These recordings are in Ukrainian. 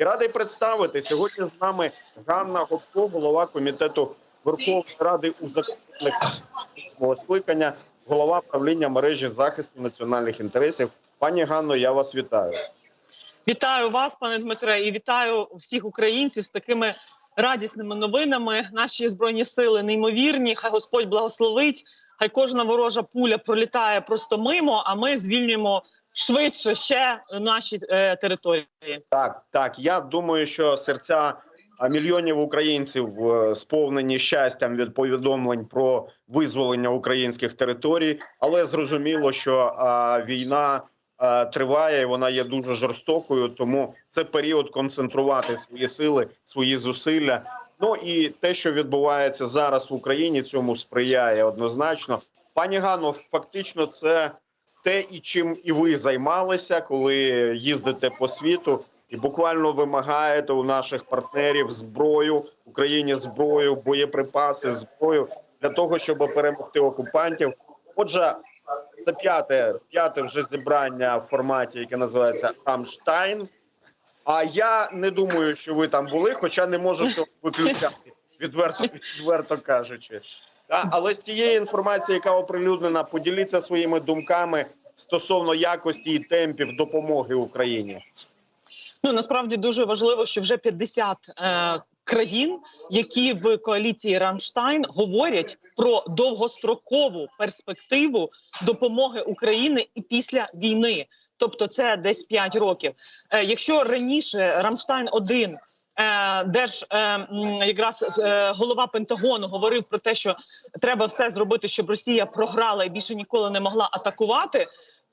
І радий представити сьогодні з нами Ганна Гопко, голова комітету Верховної Ради у законних скликання, голова правління мережі захисту національних інтересів. Пані Ганно, я вас вітаю. Вітаю вас, пане Дмитре, і вітаю всіх українців з такими радісними новинами. Наші збройні сили неймовірні. Хай Господь благословить. Хай кожна ворожа пуля пролітає просто мимо. А ми звільнюємо швидше ще наші е, території. Так, так. Я думаю, що серця мільйонів українців е, сповнені щастям від повідомлень про визволення українських територій, але зрозуміло, що а, війна триває, вона є дуже жорстокою. Тому це період концентрувати свої сили, свої зусилля. Ну і те, що відбувається зараз в Україні, цьому сприяє однозначно. Пані Гано, фактично, це те, і чим і ви займалися, коли їздите по світу, і буквально вимагаєте у наших партнерів зброю Україні зброю, боєприпаси, зброю для того, щоб перемогти окупантів. Отже, це п'яте п'яте вже зібрання в форматі, яке називається Рамштайн. А я не думаю, що ви там були, хоча не можу цього виключати, відверто, відверто кажучи. Але з тієї інформації, яка оприлюднена, поділіться своїми думками стосовно якості і темпів допомоги Україні. Ну насправді дуже важливо, що вже 50 е, країн, які в коаліції Рамштайн говорять про довгострокову перспективу допомоги України і після війни. Тобто, це десь 5 років. Е, якщо раніше Рамштайн 1 Е, держ е, якраз е, голова Пентагону говорив про те, що треба все зробити, щоб Росія програла і більше ніколи не могла атакувати.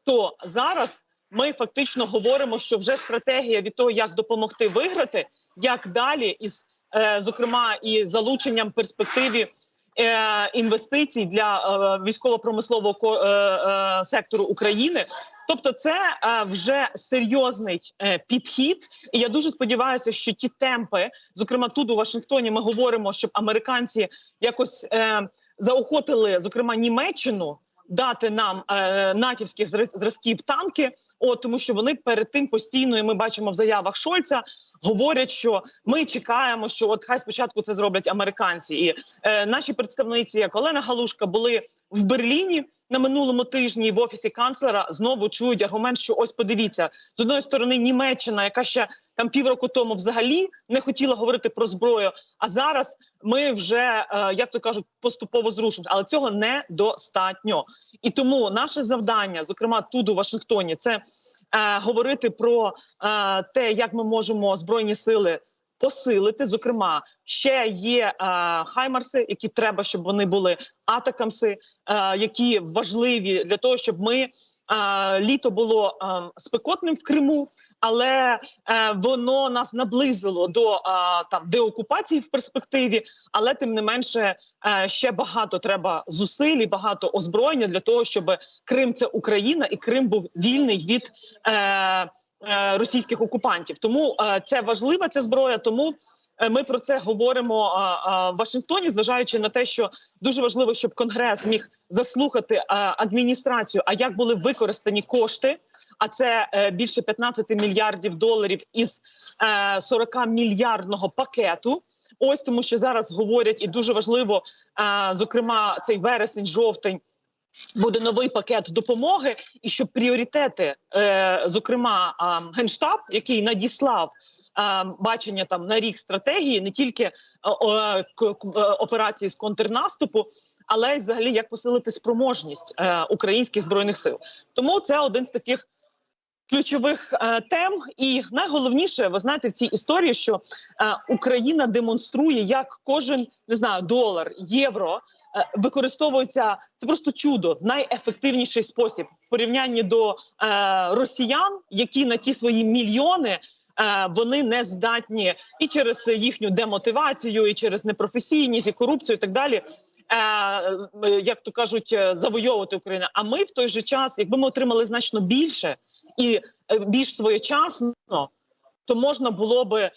То зараз ми фактично говоримо, що вже стратегія від того, як допомогти виграти, як далі, із е, зокрема і залученням перспективі. Е, Інвестицій для е, військово-промислового ко- е, сектору України, тобто, це вже серйозний підхід. І я дуже сподіваюся, що ті темпи, зокрема тут у Вашингтоні, ми говоримо, щоб американці якось заохотили, зокрема Німеччину. Дати нам е, натівських зразків танки, от тому що вони перед тим постійно і ми бачимо в заявах Шольца. Говорять, що ми чекаємо, що от хай спочатку це зроблять американці, і е, наші представниці, як Олена Галушка, були в Берліні на минулому тижні в офісі канцлера. Знову чують аргумент, що ось подивіться з одної сторони Німеччина, яка ще там півроку тому взагалі не хотіла говорити про зброю. А зараз ми вже е, як то кажуть, поступово зрушимо, але цього недостатньо. І тому наше завдання, зокрема тут у Вашингтоні, це е, говорити про е, те, як ми можемо збройні сили. Посилити, зокрема, ще є е, хаймарси, які треба, щоб вони були атакамси, е, які важливі для того, щоб ми е, літо було е, спекотним в Криму, але е, воно нас наблизило до е, там деокупації в перспективі. Але тим не менше е, ще багато треба зусиль, і багато озброєння для того, щоб Крим це Україна, і Крим був вільний від е, російських окупантів. Тому е, це важлива ця зброя. Тому е, ми про це говоримо е, е, в Вашингтоні, зважаючи на те, що дуже важливо, щоб Конгрес міг заслухати е, адміністрацію, а як були використані кошти. А це е, більше 15 мільярдів доларів із е, 40 мільярдного пакету. Ось тому, що зараз говорять, і дуже важливо, е, зокрема, цей вересень, жовтень. Буде новий пакет допомоги, і щоб пріоритети, е, зокрема, генштаб, який надіслав бачення там на рік стратегії, не тільки е, е, операції з контрнаступу, але й взагалі як посилити спроможність е, українських збройних сил. Тому це один з таких ключових тем. І найголовніше, ви знаєте, в цій історії, що Україна демонструє, як кожен не знаю, долар, євро. Е, Використовується це просто чудо, найефективніший спосіб в порівнянні до е, росіян, які на ті свої мільйони е, вони не здатні і через їхню демотивацію, і через непрофесійність, і корупцію, і так далі. Як то кажуть, завойовувати Україну. А ми в той же час, якби ми отримали значно більше і більш своєчасно, то можна було би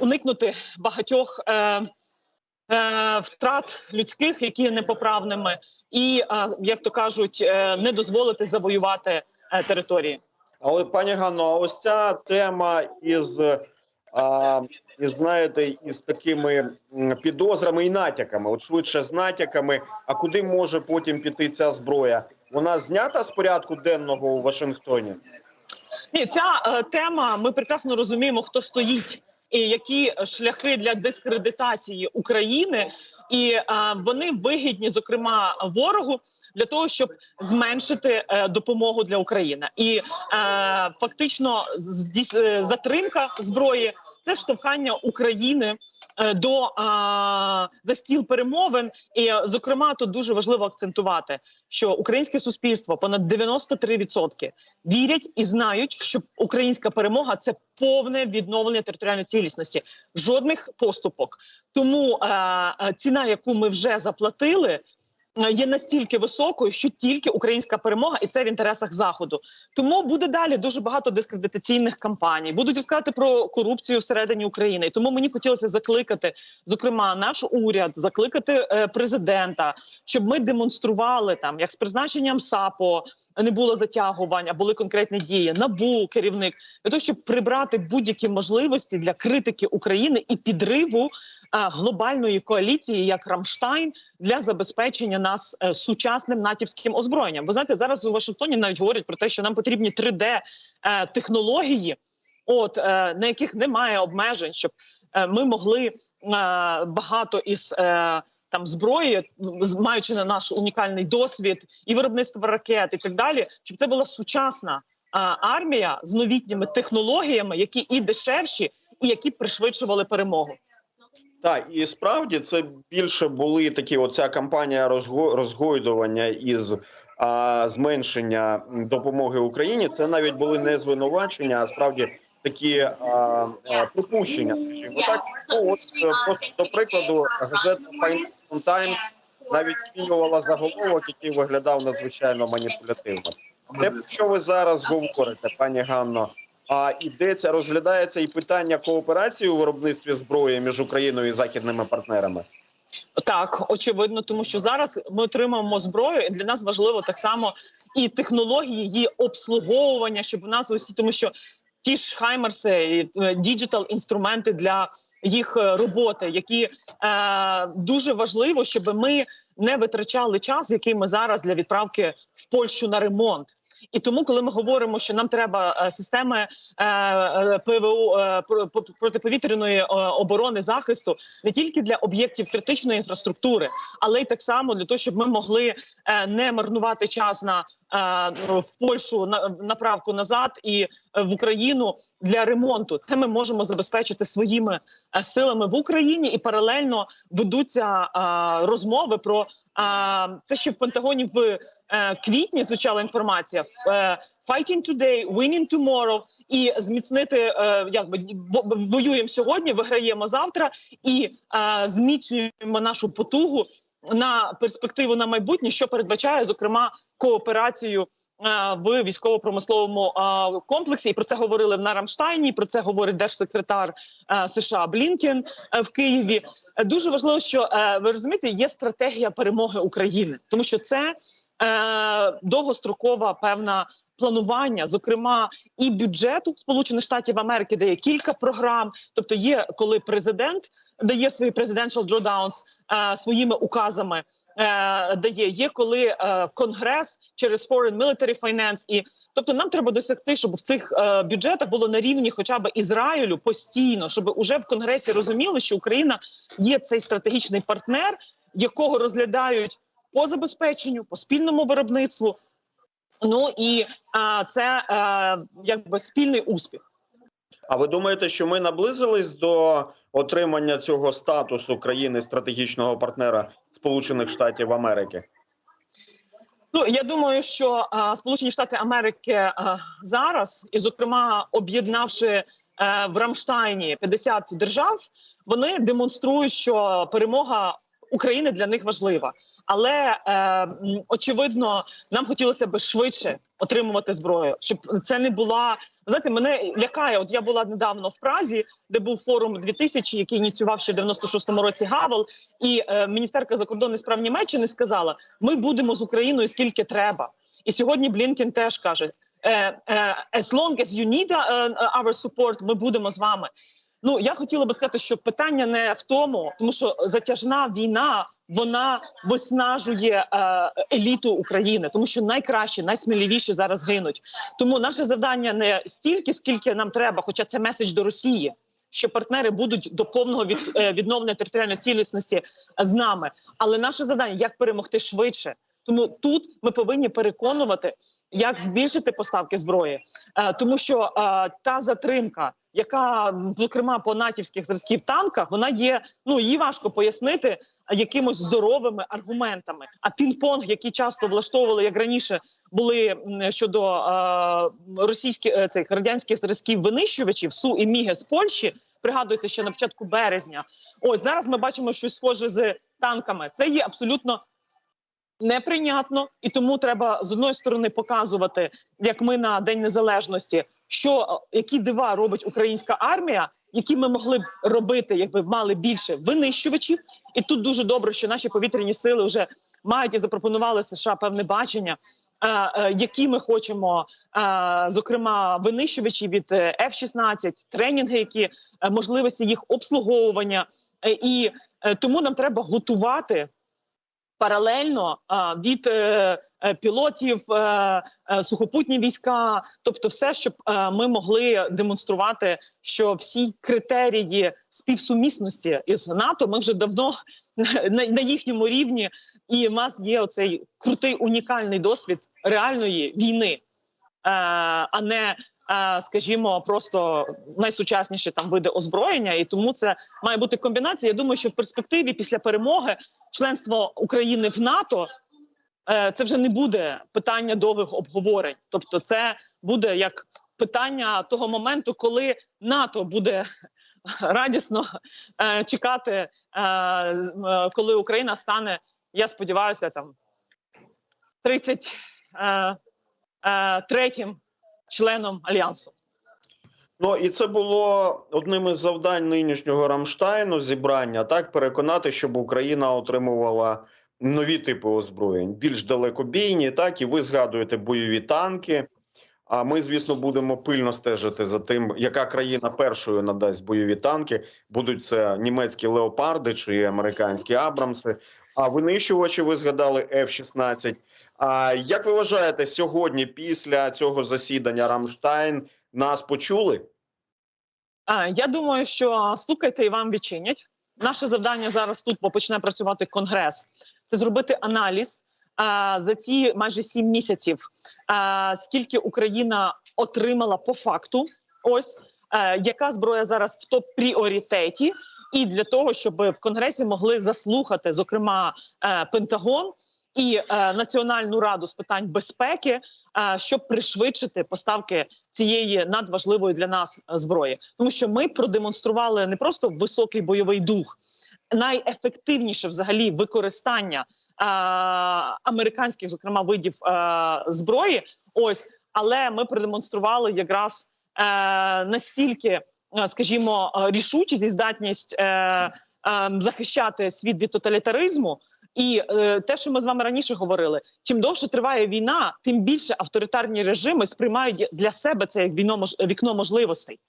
уникнути багатьох втрат людських, які є непоправними, і е, як то кажуть, е, не дозволити завоювати е, території. Але пані Ганно, ось ця тема із а, і знаєте, із такими підозрами і натяками, от швидше з натяками. А куди може потім піти ця зброя? Вона знята з порядку денного у Вашингтоні. Ні, ця е, тема. Ми прекрасно розуміємо, хто стоїть які шляхи для дискредитації України. І вони вигідні, зокрема, ворогу для того, щоб зменшити е, допомогу для України, і е, фактично е, затримка зброї це штовхання України до е, за стіл перемовин. І зокрема, тут дуже важливо акцентувати, що українське суспільство понад 93% вірять і знають, що українська перемога це повне відновлення територіальної цілісності, жодних поступок. Тому е, е, ціна, яку ми вже заплатили. Є настільки високою, що тільки українська перемога, і це в інтересах заходу. Тому буде далі дуже багато дискредитаційних кампаній. Будуть розказати про корупцію всередині України. І тому мені хотілося закликати, зокрема, наш уряд, закликати е, президента, щоб ми демонстрували там, як з призначенням САПО не було затягувань, а були конкретні дії. Набу керівник для того, щоб прибрати будь-які можливості для критики України і підриву глобальної коаліції, як Рамштайн, для забезпечення нас е, сучасним натівським озброєнням. Ви знаєте, зараз у Вашингтоні навіть говорять про те, що нам потрібні 3D е, технології, от е, на яких немає обмежень, щоб е, ми могли е, багато із. Е, там зброї, маючи на наш унікальний досвід і виробництво ракет, і так далі, щоб це була сучасна армія з новітніми технологіями, які і дешевші, і які пришвидшували перемогу. Так, і справді це більше були такі. Оця кампанія розго, розгойдування із а, зменшення допомоги Україні. Це навіть були не звинувачення, а справді такі а, а, припущення. Скажімо так. Ну от е, просто до прикладу, газета Financial Times навіть змінювала заголовок, який виглядав надзвичайно маніпулятивно. Те, про що ви зараз говорите, пані Ганно. А ідеться, розглядається і питання кооперації у виробництві зброї між Україною і західними партнерами. Так, очевидно, тому що зараз ми отримаємо зброю, і для нас важливо так само і технології її обслуговування, щоб у нас усі, тому що ті ж хаймерси, діджитал інструменти для їх е, роботи, які е, дуже важливо, щоб ми не витрачали час, який ми зараз для відправки в Польщу на ремонт. І тому, коли ми говоримо, що нам треба е, системи е, е, ПВО про- про- протиповітряної оборони захисту не тільки для об'єктів критичної інфраструктури, але й так само для того, щоб ми могли не марнувати час на в Польщу на направку назад і е, в Україну для ремонту. Це ми можемо забезпечити своїми е, силами в Україні, і паралельно ведуться е, розмови про е, це, ще в Пентагоні в е, квітні звучала інформація е, «Fighting today, winning tomorrow» і зміцнити е, якби воюємо сьогодні, виграємо завтра і е, зміцнюємо нашу потугу на перспективу на майбутнє, що передбачає зокрема кооперацію. е, В військово-промисловому е, комплексі і про це говорили на Рамштайні. Про це говорить держсекретар е, США Блінкен в Києві. Дуже важливо, що ви розумієте, є стратегія перемоги України, тому що це довгострокова певна планування, зокрема і бюджету Сполучених Штатів Америки, де є кілька програм. Тобто, є коли президент дає свої presidential drawdowns е, своїми указами, е, дає є коли е, конгрес через foreign military finance. І тобто, нам треба досягти, щоб в цих е, бюджетах було на рівні, хоча б Ізраїлю постійно, щоб уже в конгресі розуміли, що Україна є цей стратегічний партнер, якого розглядають по забезпеченню, по спільному виробництву. Ну і а, це е, якби спільний успіх. А ви думаєте, що ми наблизились до отримання цього статусу країни стратегічного партнера Сполучених Штатів Америки? Ну я думаю, що а, Сполучені Штати Америки а, зараз, і зокрема об'єднавши е, в Рамштайні 50 держав, вони демонструють, що перемога України для них важлива. Але е, очевидно, нам хотілося б швидше отримувати зброю, щоб це не була знаєте, мене лякає. От я була недавно в Празі, де був форум 2000, який ініціював ще в 96-му році Гавел, і е, міністерка закордонних справ Німеччини сказала: ми будемо з Україною скільки треба. І сьогодні Блінкен теж каже: е, е, as long as you need uh, our support, ми будемо з вами. Ну я хотіла би сказати, що питання не в тому, тому що затяжна війна вона виснажує е, еліту України, тому що найкращі, найсміливіші зараз гинуть. Тому наше завдання не стільки, скільки нам треба, хоча це меседж до Росії. Що партнери будуть до повного від, е, відновлення територіальної цілісності з нами, але наше завдання як перемогти швидше. Тому тут ми повинні переконувати, як збільшити поставки зброї, Е, тому що е, та затримка, яка зокрема по натівських зразків танках, вона є. Ну її важко пояснити якимось здоровими аргументами. А пінг-понг, який часто влаштовували, як раніше були щодо е, російських цих радянських зразків винищувачів су і міги з Польщі, пригадується ще на початку березня. Ось зараз ми бачимо щось схоже з танками. Це є абсолютно неприйнятно, і тому треба з одної сторони показувати, як ми на День Незалежності, що е, які дива робить українська армія, які ми могли б робити, якби мали більше винищувачів. І тут дуже добре, що наші повітряні сили вже мають і запропонували США певне бачення. е, е, Які ми хочемо, зокрема, винищувачі від е, F-16, тренінги, які можливості їх обслуговування, і тому нам треба готувати паралельно від е, е, пілотів, е, сухопутні війська, тобто все, щоб ми могли демонструвати, що всі критерії співсумісності із НАТО ми вже давно на, їхньому рівні, і в нас є оцей крутий унікальний досвід реальної війни, а не. Скажімо, просто найсучасніші там види озброєння, і тому це має бути комбінація. Я думаю, що в перспективі після перемоги членство України в НАТО е, це вже не буде питання довгих обговорень. Тобто, це буде як питання того моменту, коли НАТО буде радісно е, чекати, е, коли Україна стане, я сподіваюся, там 33-м членом альянсу. Ну і це було одним із завдань нинішнього Рамштайну зібрання так переконати, щоб Україна отримувала нові типи озброєнь, більш далекобійні. Так і ви згадуєте бойові танки. А ми, звісно, будемо пильно стежити за тим, яка країна першою надасть бойові танки. Будуть це німецькі леопарди чи американські Абрамси. А винищувачі ви згадали F-16. А як ви вважаєте, сьогодні, після цього засідання Рамштайн, нас почули? Я думаю, що стукайте і вам відчинять. Наше завдання зараз тут, бо почне працювати конгрес, це зробити аналіз за ці майже сім місяців, скільки Україна отримала по факту. Ось е, яка зброя зараз в топ пріоритеті, і для того, щоб в конгресі могли заслухати, зокрема, е, Пентагон і е, Національну раду з питань безпеки, е, щоб пришвидшити поставки цієї надважливої для нас зброї, тому що ми продемонстрували не просто високий бойовий дух, найефективніше взагалі використання е, американських, зокрема, видів зброї. Ось, але ми продемонстрували якраз настільки, скажімо, е, рішучість і здатність. Е, е, Захищати світ від тоталітаризму, і е, те, що ми з вами раніше говорили, чим довше триває війна, тим більше авторитарні режими сприймають для себе це як війно вікно можливостей.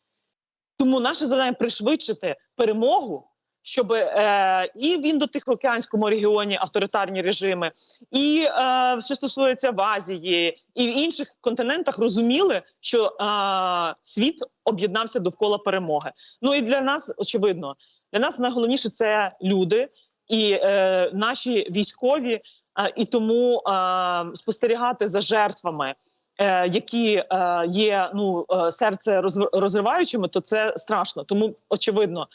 Тому наше завдання пришвидшити перемогу, щоб е, і в індотихоокеанському регіоні авторитарні режими, і е, що стосується в Азії, і в інших континентах розуміли, що е, світ об'єднався довкола перемоги. Ну і для нас очевидно, для нас найголовніше це люди і е, наші військові, е, і тому е, спостерігати за жертвами. Е, Які е, є ну е, серце розриваючими, то це страшно. Тому очевидно,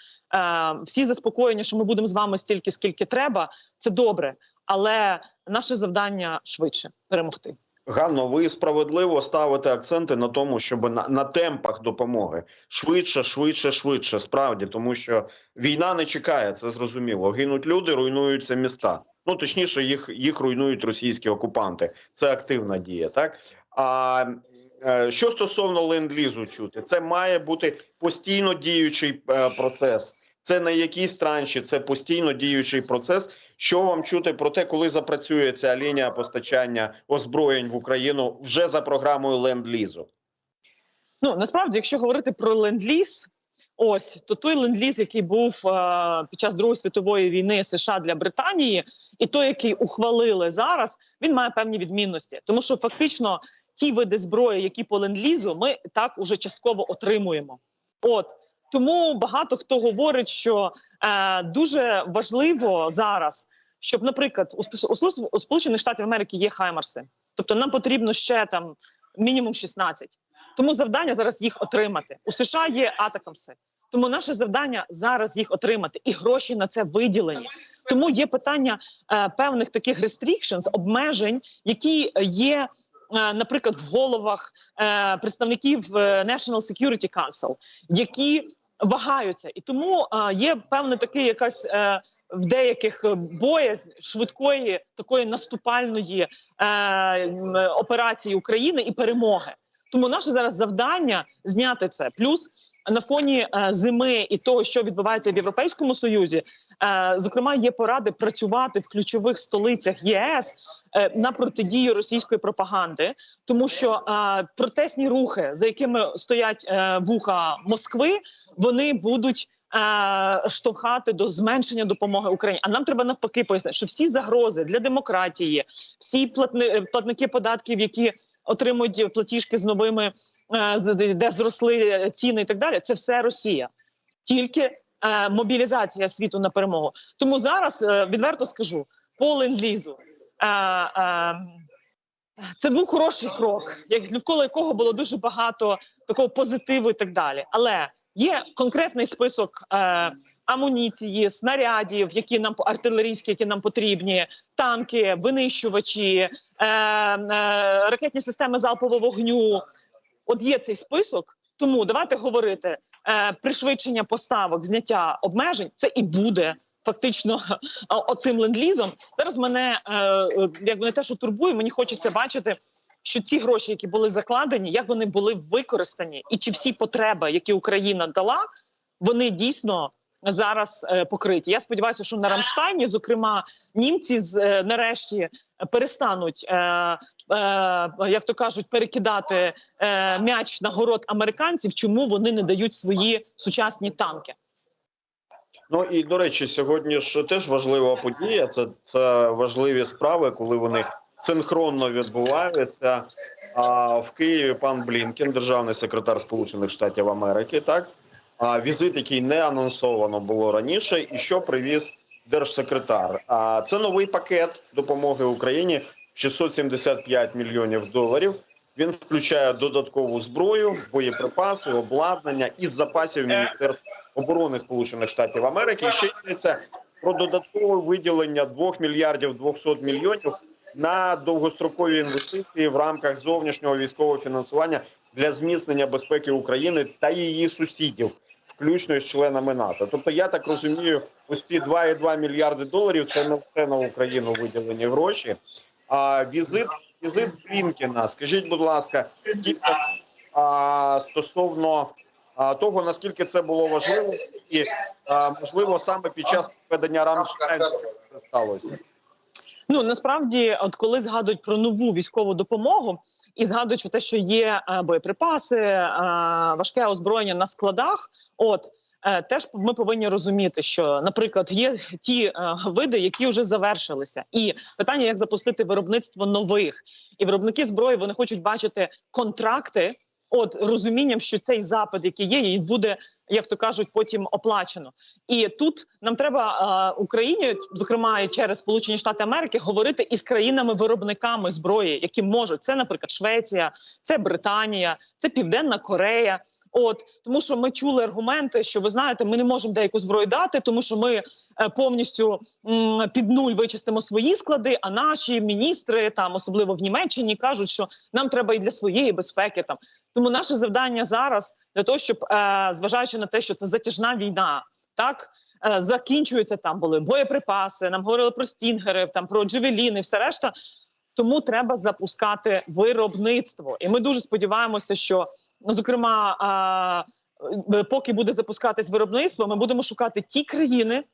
всі заспокоєння, що ми будемо з вами стільки, скільки треба, це добре. Але наше завдання швидше перемогти. Ганно, ви справедливо ставите акценти на тому, щоб на, на темпах допомоги швидше, швидше, швидше. Справді, тому що війна не чекає, це зрозуміло. Гинуть люди, руйнуються міста. Ну точніше, їх їх руйнують російські окупанти. Це активна дія, так а е, що стосовно ленд-лізу чути, це має бути постійно діючий е, процес. Це не якісь транші, це постійно діючий процес. Що вам чути про те, коли запрацює ця лінія постачання озброєнь в Україну вже за програмою ленд-лізу? Ну насправді, якщо говорити про ленд-ліз, Ось то той ленд-ліз, який був е, під час Другої світової війни США для Британії, і той, який ухвалили зараз, він має певні відмінності, тому що фактично ті види зброї, які по ленд-лізу, ми так уже частково отримуємо. От тому багато хто говорить, що е, дуже важливо зараз, щоб, наприклад, у, у Сполучених Штатів Америки є Хаймарси, тобто нам потрібно ще там мінімум 16. Тому завдання зараз їх отримати. У США є атакамси. Тому наше завдання зараз їх отримати, і гроші на це виділені. Тому є питання е, певних таких restrictions, обмежень, які є, наприклад, в головах е, представників е, National Security Council, які вагаються, і тому е, є певне такий якась. Е, в деяких боязнь швидкої такої наступальної е, операції України і перемоги. Тому наше зараз завдання зняти це. Плюс на фоні е, зими і того, що відбувається в Європейському Союзі, е, зокрема, є поради працювати в ключових столицях ЄС е, на протидію російської пропаганди, тому що протестні рухи, за якими стоять вуха Москви, вони будуть. Е, Штовхати до зменшення допомоги Україні, а нам треба навпаки пояснити, що всі загрози для демократії, всі платни, е, платники податків, які отримують платіжки з новими, е, де зросли ціни і так далі, це все Росія. Тільки мобілізація світу на перемогу. Тому зараз відверто скажу по ленд-лізу. Це був хороший крок, як навколо якого було дуже багато такого позитиву і так далі. Але є конкретний список е, амуніції, снарядів, які нам артилерійські, які нам потрібні, танки, винищувачі, е, е, ракетні системи залпового вогню. От є цей список. Тому давайте говорити е, пришвидшення поставок, зняття обмежень. Це і буде фактично оцим ленд-лізом. Зараз мене е, е, якби не те, що турбує, мені хочеться бачити, що ці гроші, які були закладені, як вони були використані, і чи всі потреби, які Україна дала, вони дійсно зараз е, покриті. Я сподіваюся, що на Рамштайні, зокрема, німці з е, нарешті перестануть, е, е, як то кажуть, перекидати е, м'яч на город американців, чому вони не дають свої сучасні танки. Ну і до речі, сьогодні ж теж важлива подія. Це, це важливі справи, коли вони синхронно відбуваються. А в Києві пан Блінкен, державний секретар Сполучених Штатів Америки, так а візит, який не анонсовано було раніше, і що привіз держсекретар. А це новий пакет допомоги Україні 675 мільйонів доларів. Він включає додаткову зброю, боєприпаси, обладнання із запасів міністерства оборони Сполучених Штатів Америки. І ще йдеться про додаткове виділення 2 мільярдів 200 мільйонів на довгострокові інвестиції в рамках зовнішнього військового фінансування для зміцнення безпеки України та її сусідів, включно з членами НАТО. Тобто, я так розумію, ось ці 2,2 мільярди доларів це не все на Україну виділені гроші. А візит візит Блінкена, скажіть, будь ласка, кілька а, стосовно а, того, наскільки це було важливо, і а, можливо саме під час проведення Рамштайну це сталося. Ну насправді, от коли згадують про нову військову допомогу і згадують те, що є е, боєприпаси, е, важке озброєння на складах. От е, теж ми повинні розуміти, що, наприклад, є ті е, види, які вже завершилися, і питання, як запустити виробництво нових, і виробники зброї вони хочуть бачити контракти. От розумінням, що цей запит, який є, і буде, як то кажуть, потім оплачено. І тут нам треба е, Україні, зокрема через Сполучені Штати Америки, говорити із країнами-виробниками зброї, які можуть це, наприклад, Швеція, це Британія, це Південна Корея. От тому, що ми чули аргументи, що ви знаєте, ми не можемо деяку зброю дати, тому що ми е, повністю під нуль вичистимо свої склади. А наші міністри, там особливо в Німеччині, кажуть, що нам треба і для своєї безпеки. Там тому наше завдання зараз для того, щоб е, зважаючи на те, що це затяжна війна, так е, закінчуються там були боєприпаси. Нам говорили про стінгери, там про джевеліни, все решта. Тому треба запускати виробництво, і ми дуже сподіваємося, що зокрема, е, поки буде запускатись виробництво, ми будемо шукати ті країни,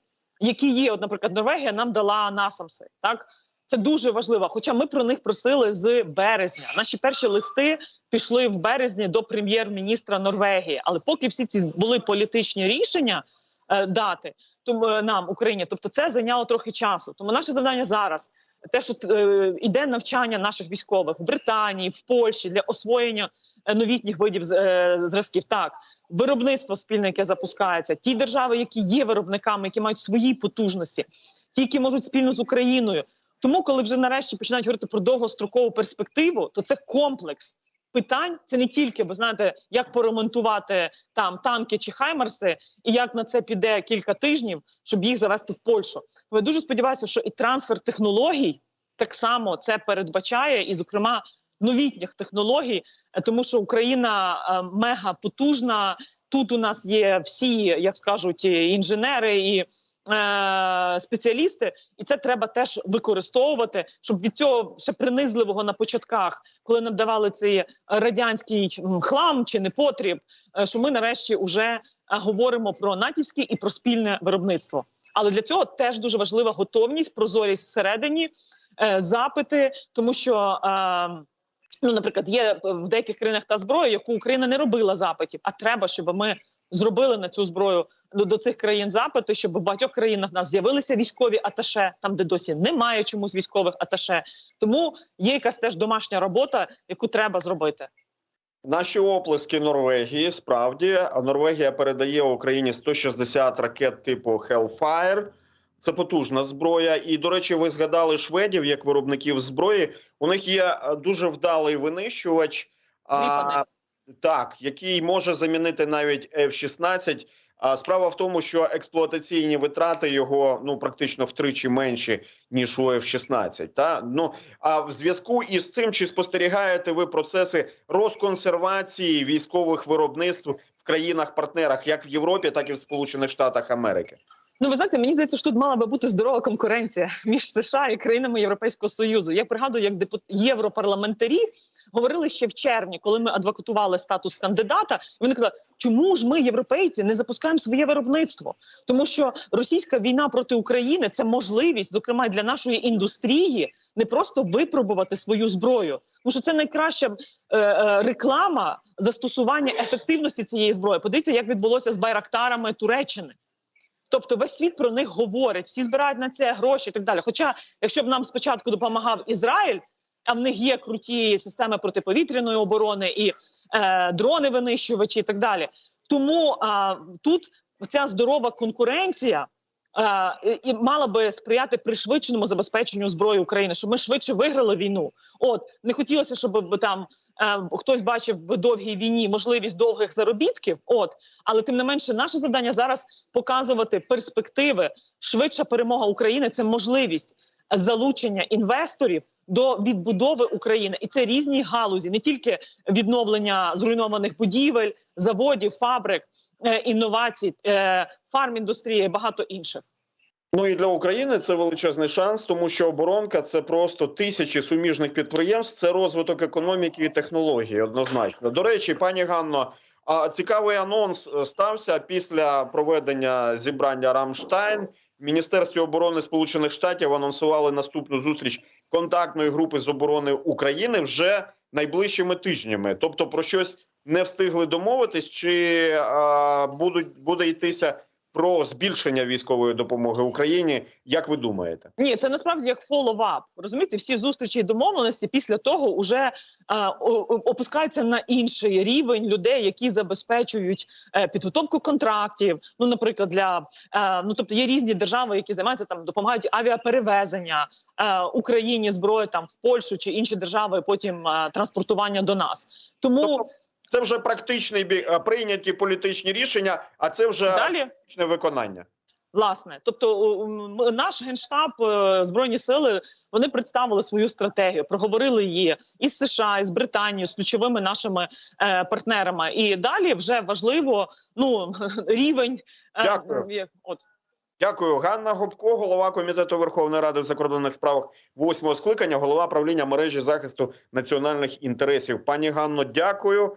які є. От, наприклад, Норвегія нам дала насамси, так Це дуже важливо. Хоча ми про них просили з березня. Наші перші листи пішли в березні до прем'єр-міністра Норвегії. Але поки всі ці були політичні рішення е, дати тому е, нам Україні, тобто це зайняло трохи часу. Тому наше завдання зараз те, що е, іде навчання наших військових в Британії, в Польщі для освоєння новітніх видів е, зразків. Так, виробництво спільне, яке запускається, ті держави, які є виробниками, які мають свої потужності, ті, які можуть спільно з Україною. Тому, коли вже нарешті починають говорити про довгострокову перспективу, то це комплекс питань. Це не тільки, ви знаєте, як поремонтувати там танки чи хаймерси, і як на це піде кілька тижнів, щоб їх завести в Польщу. Я дуже сподіваюся, що і трансфер технологій так само це передбачає, і, зокрема, новітніх технологій, е, тому що Україна е, мега потужна. Тут у нас є всі, як скажуть, інженери і е, спеціалісти, і це треба теж використовувати, щоб від цього ще принизливого на початках, коли нам давали цей радянський хлам чи непотріб, що ми нарешті вже говоримо про натівське і про спільне виробництво. Але для цього теж дуже важлива готовність, прозорість всередині, запити, тому що. Е, Ну, наприклад, є в деяких країнах та зброя, яку Україна не робила запитів, а треба, щоб ми зробили на цю зброю до, до цих країн запити, щоб в багатьох країнах в нас з'явилися військові аташе, там де досі немає чомусь військових аташе. Тому є якась теж домашня робота, яку треба зробити. Наші оплески Норвегії справді Норвегія передає Україні 160 ракет типу Hellfire. Це потужна зброя. І до речі, ви згадали шведів як виробників зброї. У них є е, дуже вдалий винищувач, а, так, який може замінити навіть F-16. А справа в тому, що експлуатаційні витрати його ну практично втричі менші ніж у F-16. Та ну а в зв'язку із цим чи спостерігаєте ви процеси розконсервації військових виробництв в країнах-партнерах, як в Європі, так і в Сполучених Штатах Америки? Ну, ви знаєте, мені здається, що тут мала би бути здорова конкуренція між США і країнами Європейського союзу. Я пригадую, як депут... європарламентарі говорили ще в червні, коли ми адвокатували статус кандидата. Вони казали, чому ж ми, європейці, не запускаємо своє виробництво? Тому що російська війна проти України це можливість, зокрема для нашої індустрії, не просто випробувати свою зброю, тому що це найкраща е, е, реклама застосування ефективності цієї зброї. Подивіться, як відбулося з байрактарами Туреччини. Тобто весь світ про них говорить, всі збирають на це гроші і так далі. Хоча, якщо б нам спочатку допомагав Ізраїль, а в них є круті системи протиповітряної оборони і е, дрони винищувачі і так далі. Тому е, тут ця здорова конкуренція і- і мала би сприяти пришвидшеному забезпеченню зброї України, щоб ми швидше виграли війну. От не хотілося, щоб там е, хтось бачив в довгій війні можливість довгих заробітків. От але тим не менше, наше завдання зараз показувати перспективи. Швидша перемога України це можливість залучення інвесторів до відбудови України, і це різні галузі, не тільки відновлення зруйнованих будівель, заводів, фабрик, е, інновацій, е, фарміндустрія і багато інших. Ну і для України це величезний шанс, тому що оборонка це просто тисячі суміжних підприємств. Це розвиток економіки і технології. Однозначно. До речі, пані Ганно. А цікавий анонс е, стався після проведення зібрання Рамштайн. Міністерстві оборони Сполучених Штатів анонсували наступну зустріч контактної групи з оборони України вже найближчими тижнями. Тобто про щось не встигли домовитись, чи а, будуть буде йтися про збільшення військової допомоги Україні. Як ви думаєте? Ні, це насправді як follow-up. Розумієте, всі зустрічі і домовленості після того вже е, о- опускаються на інший рівень людей, які забезпечують е, підготовку контрактів. Ну, наприклад, для е, ну тобто є різні держави, які займаються там, допомагають авіаперевезення е, Україні зброї там в Польщу чи інші держави, потім е, транспортування до нас. Тому Тобто Це вже практичні бі- е, прийняті політичні рішення, а це вже далі. практичне виконання. Власне, тобто наш генштаб е, збройні сили вони представили свою стратегію, проговорили її із США, із Британією, з ключовими нашими е, партнерами. І далі вже важливо ну рівень е, Дякую. є- от Дякую, Ганна Гопко, голова комітету Верховної Ради в закордонних справах восьмого скликання, голова правління мережі захисту національних інтересів. Пані Ганно, дякую.